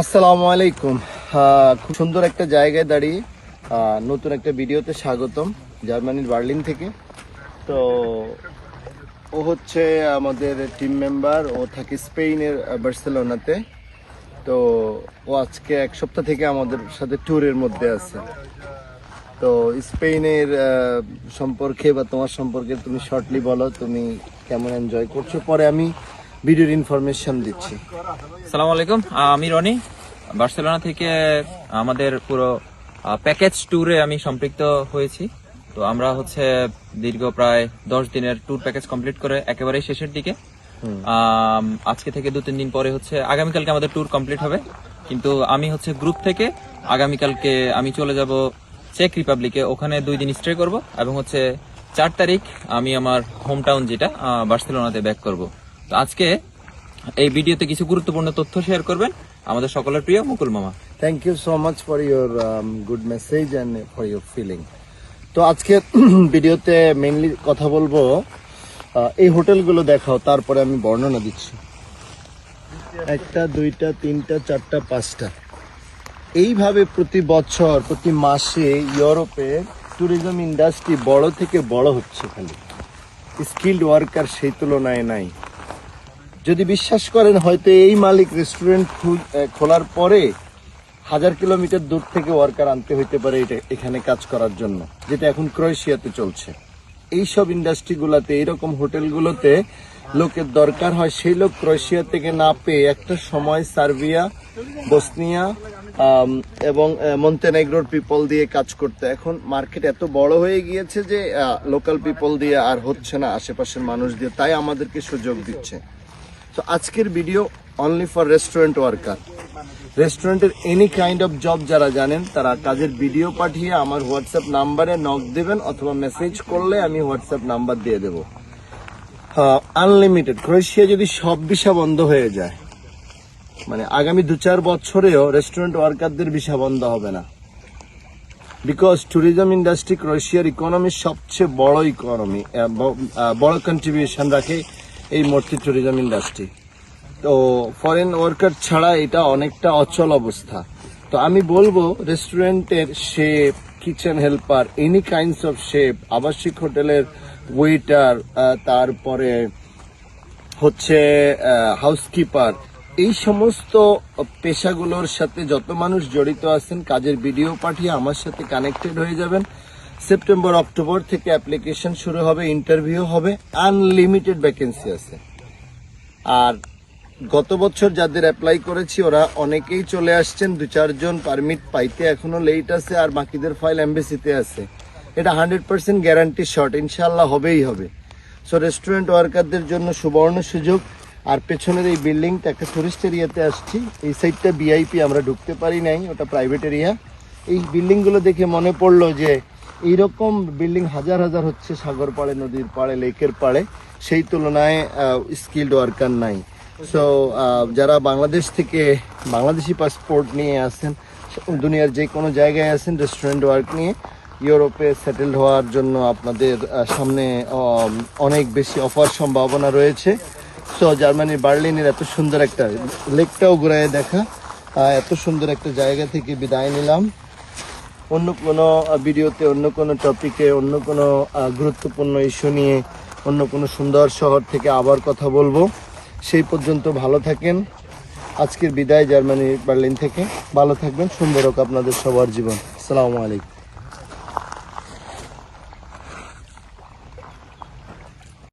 আসসালামু আলাইকুম। খুব সুন্দর একটা জায়গায় দাঁড়িয়ে নতুন একটা ভিডিওতে স্বাগতম জার্মানির বার্লিন থেকে। তো, ও হচ্ছে আমাদের টিম মেম্বার ও থাকে স্পেনের বার্সেলোনাতে। তো, ও আজকে এক সপ্তাহ থেকে আমাদের সাথে ট্যুরের মধ্যে আছে। তো স্পেনের সম্পর্কে বা তোমার সম্পর্কে তুমি শর্টলি বলো, তুমি কেমন এনজয় করছ? পরে আমি ভিডিওর ইনফরমেশন দিচ্ছি। সালাম আলাইকুম আমি রনি। বার্সেলোনা থেকে আমাদের পুরো প্যাকেজ ট্যুরে আমি সম্পৃক্ত হয়েছি। তো আমরা হচ্ছে দীর্ঘ প্রায় দশ দিনের ট্যুর প্যাকেজ কমপ্লিট করে একেবারে শেষের দিকে। আজকে থেকে দু তিন দিন পরে হচ্ছে আগামীকালকে আমাদের ট্যুর কমপ্লিট হবে। কিন্তু আমি হচ্ছে গ্রুপ থেকে আগামীকালকে আমি চলে যাব চেক রিপাবলিকে ওখানে দুই দিন স্টে করব এবং হচ্ছে চার তারিখ আমি আমার হোম টাউন যেটা বার্সেলোনাতে ব্যাক করব। তো আজকে এই ভিডিওতে কিছু গুরুত্বপূর্ণ তথ্য শেয়ার করবেন আমাদের সকলের প্রিয় মুকুল মামা। Thank you so much for your good message and for your feeling তো আজকে ভিডিওতে মেইনলি কথা বলব এই হোটেলগুলো দেখাও, তারপরে আমি বর্ণনা দিচ্ছি। একটা, দুইটা, তিনটা, চারটা, পাঁচটা। এইভাবে প্রতি বছর, প্রতি মাসে ইউরোপে ট্যুরিজম ইন্ডাস্ট্রি বড় থেকে বড় হচ্ছে খালি স্কিল্ড ওয়ার্কার সেই তুলনায় নাই। যদি বিশ্বাস করেন, হয়তো এই মালিক রেস্টুরেন্ট খোলার পরে হাজার কিলোমিটার দূর থেকে ওয়ার্কার আনতে হইতে পারে এটা, এখানে কাজ করার জন্য, যেটা এখন ক্রোয়েশিয়াতে চলছে। এই সব ইন্ডাস্ট্রিগুলোতে এইরকম হোটেলগুলোতে লোকের দরকার হয়, সেই লোক ক্রোয়েশিয়া থেকে না পেয়ে একটা সময় সার্বিয়া, বসনিয়া এবং মন্তেনেগ্রোর পিপল দিয়ে কাজ করতে। এখন মার্কেট এত বড় হয়ে গিয়েছে যে লোকাল পিপল দিয়ে আর হচ্ছে না, আশেপাশের মানুষ দিয়ে। তাই আমাদেরকে সুযোগ দিচ্ছে। তো আজকের video only for restaurant worker রেস্টুরেন্টের এনি কাইন্ড অফ জব যারা জানেন, তারা কাজের ভিডিও পাঠিয়ে আমার হোয়াটসঅ্যাপ নাম্বারে নক দেবেন অথবা মেসেজ করলে আমি হোয়াটসঅ্যাপ নাম্বার দিয়ে দেব। আনলিমিটেড ক্রোয়েশিয়া যদি সব ভিসা বন্ধ হয়ে যায় মানে আগামী দু চার বছরেও রেস্টুরেন্ট ওয়ার্কারদের ভিসা বন্ধ হবে না। বিকজ ট্যুরিজম ইন্ডাস্ট্রি ক্রোয়েশিয়ার ইকোনমির সবচেয়ে বড় ইকোনমি বড় কন্ট্রিবিউশন রাখে এই মূর্তি ট্যুরিজম ইন্ডাস্ট্রি তো ফরেন ওয়ার্কার ছাড়া এটা অনেকটা অচল অবস্থা। তো আমি বলব রেস্টুরেন্টের chef kitchen helper any kinds of chef আবাসিক হোটেলের ওয়েটার তারপরে হচ্ছে হাউসকিপার এই সমস্ত পেশাগুলোর সাথে যত মানুষ জড়িত আছেন, কাজের ভিডিও পাঠিয়ে আমার সাথে কানেক্টেড হয়ে যাবেন। সেপ্টেম্বর, অক্টোবর থেকে অ্যাপ্লিকেশন শুরু হবে ইন্টারভিউ হবে। আনলিমিটেড ভ্যাকেন্সি আছে। আর গত বছর যাদের অ্যাপ্লাই করেছি, ওরা অনেকেই চলে আসছেন। দু চারজন পারমিট পাইতে এখনও লেট আছে আর বাকিদের ফাইল এমবেসিতে আছে। এটা হান্ড্রেড পার্সেন্ট গ্যারান্টি শর্ট ইনশাল্লাহ হবেই হবে। সো রেস্টুরেন্ট ওয়ার্কারদের জন্য সুবর্ণ সুযোগ। আর পেছনের এই বিল্ডিংটা একটা টুরিস্ট এরিয়াতে আসছি। এই সাইডটা বিআইপি আমরা ঢুকতে পারি নাই, ওটা প্রাইভেট এরিয়া এই বিল্ডিংগুলো দেখে মনে পড়ল যে এইরকম বিল্ডিং হাজার হাজার হচ্ছে সাগর পাড়ে, নদীর পাড়ে, লেকের পাড়ে। সেই তুলনায় স্কিল্ড ওয়ার্কার নাই। সো যারা বাংলাদেশ থেকে, বাংলাদেশি পাসপোর্ট নিয়ে আসেন, দুনিয়ার যে কোনো জায়গায় আছেন রেস্টুরেন্ট ওয়ার্ক নিয়ে, ইউরোপে সেটেলড হওয়ার জন্য আপনাদের সামনে অনেক বেশি অফার সম্ভাবনা রয়েছে। সো জার্মানির বার্লিনের এত সুন্দর একটা লেকটাও ঘুরায় দেখা। এত সুন্দর একটা জায়গা থেকে বিদায় নিলাম। অন্য কোনো ভিডিওতে, অন্য কোনো টপিকে, অন্য কোনো গুরুত্বপূর্ণ ইস্যু নিয়ে অন্য কোনো সুন্দর শহর থেকে আবার কথা বলব। সেই পর্যন্ত ভালো থাকেন। আজকের বিদায় জার্মানি বার্লিন থেকে। ভালো থাকবেন। সুন্দর হোক আপনাদের সবার জীবন। আসসালামু আলাইকুম।